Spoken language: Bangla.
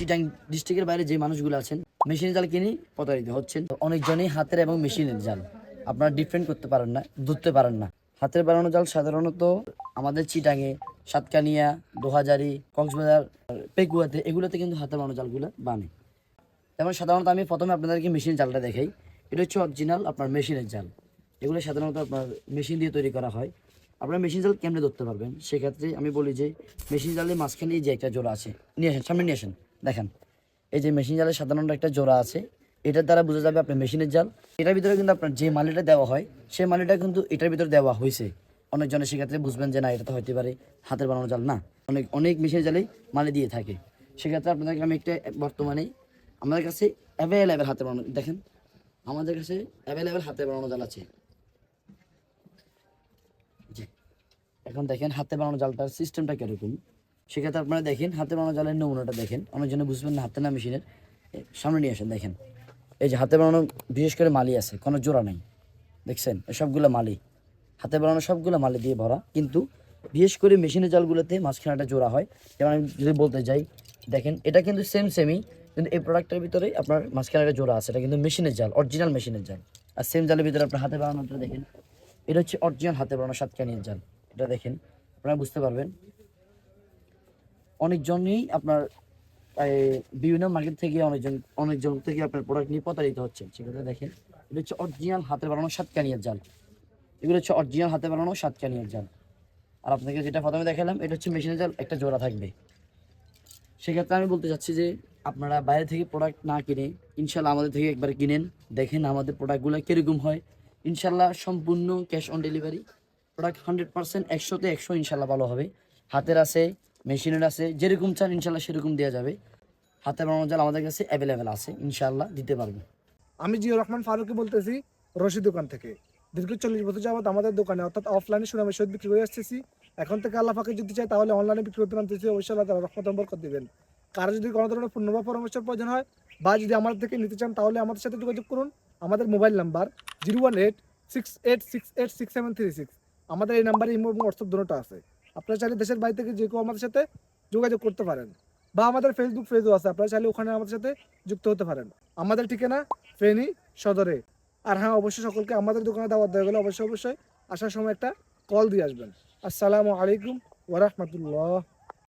চিটাং ডিস্ট্রিক্টের বাইরে যে মানুষগুলো আছেন, মেশিনের জাল কিনে প্রতারিত হচ্ছেন। অনেকজনই হাতের এবং মেশিনের জাল। আপনারা ডিফারেন্ট করতে পারেন না, ধরতে পারেন না। হাতের বানানো জাল সাধারণত আমাদের চিটাঙে, সাতকানিয়া, দোহাজারি, কক্সবাজার পেকুয়াতে এগুলোতে কিন্তু হাতের বানানো জালগুলো বানে। যেমন সাধারণত আমি প্রথমে আপনাদেরকে মেশিন জালটা দেখাই। এটা হচ্ছে অরিজিনাল আপনার মেশিনের জাল। এগুলো সাধারণত আপনার মেশিন দিয়ে তৈরি করা হয়। আপনারা মেশিন জাল কেমনে ধরতে পারবেন? সেক্ষেত্রে আমি বলি যে, মেশিন জালের মাঝখানে যে একটা জোড়া আছে, নিয়ে আসেন, সামনে নিয়ে আসেন। দেখেন, এই যে মেশিন জালের সাধারণত একটা জোড়া আছে, এটার দ্বারা বোঝা যাবে আপনার মেশিনের জাল। এটার ভিতরে কিন্তু আপনার যে মালিটা দেওয়া হয়, সেই মালিটা কিন্তু এটার ভিতরে দেওয়া হয়েছে। অনেকজনের সেক্ষেত্রে বুঝবেন যে না, এটা তো হতে পারে হাতের বানানো জাল না। অনেক অনেক মেশিনের জালেই মালি দিয়ে থাকে। সেক্ষেত্রে আপনাদেরকে আমি একটা বর্তমানে আমাদের কাছে অ্যাভেলেবেল হাতে বানানো দেখেন, আমাদের কাছে অ্যাভেলেবেল হাতে বানানো জাল আছে। এখন দেখেন হাতে বানানো জালটার সিস্টেমটা কীরকম। সেক্ষেত্রে আপনারা দেখেন, হাতে বানানো জালের নমুনাটা দেখেন। আমার জন্য বুঝবেন না, হাতে না মেশিনের। সামনে নিয়ে আসেন, দেখেন। এই যে হাতে বানানো বিশেষ করে মালি আছে, কোনো জোড়া নেই। দেখছেন? সবগুলো মালি। হাতে বানানো সবগুলো মালি দিয়ে ভরা। কিন্তু বিশেষ করে মেশিনের জালগুলোতে মাঝখানে একটা জোড়া হয়। যেমন আমি যদি বলতে যাই, দেখেন, এটা কিন্তু সেম সেমই কিন্তু এই প্রোডাক্টের ভিতরে আপনার মাঝখানে একটা জোড়া আছে। এটা কিন্তু মেশিনের জাল অরিজিনাল মেশিনের জাল। আর সেম জালের ভিতরে আপনার হাতে বানানোটা দেখেন। এটা হচ্ছে অরিজিনাল হাতে বানানো সাতকানির জাল। এটা দেখেন, আপনারা বুঝতে পারবেন। অনেকজনই আপনার বিভিন্ন মার্কেট থেকে অনেকজন অনেকজন থেকে আপনার প্রোডাক্ট নিয়ে প্রতারিত হচ্ছে সেক্ষেত্রে দেখেন এটা হচ্ছে অরিজিনাল হাতে বানানো সাতকানিয়ার জাল। এগুলো হচ্ছে অরিজিনাল হাতে বানানো সাতকানিয়ার জাল। আর আপনাকে যেটা প্রথমে দেখালাম, এটা হচ্ছে মেশিনের জাল, একটা জোড়া থাকবে। সেক্ষেত্রে আমি বলতে চাচ্ছি যে, আপনারা বাইরে থেকে প্রোডাক্ট না কিনে ইনশাল্লাহ আমাদের থেকে একবার কিনেন। দেখেন আমাদের প্রোডাক্টগুলো কীরকম হয়। ইনশাল্লাহ সম্পূর্ণ cash on delivery product hundred percent একশোতে একশো ইনশাল্লাহ ভালো হবে। হাতের আছে মেশিনের আছে, যেরকম চান ইনশাল্লাহ সেরকম দেওয়া যাবে। হাতে বানানো জাল আমাদের কাছে অ্যাভেলেবেল আছে, ইনশাল্লাহ দিতে পারব আমি জিও রহমান ফারুকি বলতেছি রশি দোকান থেকে। দীর্ঘ চল্লিশ বছর যাবত আমাদের দোকানে, অর্থাৎ অফলাইনে সুনামের সহিত বিক্রি করে আসতেছি। এখন থেকে আল্লাহ ফাঁকে যদি চাই তাহলে অনলাইনে বিক্রি করতে নামতেছি অবশ্যই আল্লাহ তালা রহমত বরকত দেবেন। কারও যদি কোনো ধরনের পূর্ণ বা পরামর্শের প্রয়োজন হয়, বা যদি আমাদের থেকে নিতে চান, তাহলে আমাদের সাথে যোগাযোগ করুন। আমাদের mobile number zero one eight six eight six eight six seven three six. আমাদের এই নাম্বারে ইমো এবং হোয়াটসঅ্যাপ দুটোটা আছে। আপনারা চাইলে দেশের বাড়ি থেকে যে কেউ আমাদের সাথে যোগাযোগ করতে পারেন বা আমাদের ফেসবুক পেজও আছে। আপনারা চাইলে ওখানে আমাদের সাথে যুক্ত হতে পারেন। আমাদের ঠিকানা ফেনী সদরে। আর হ্যাঁ অবশ্যই সকলকে আমাদের দোকানে দাওয়াত দেওয়া গেলে অবশ্যই অবশ্যই আসার সময় একটা কল দিয়ে আসবেন। আসসালামু আলাইকুম ওরহমতুল্লাহ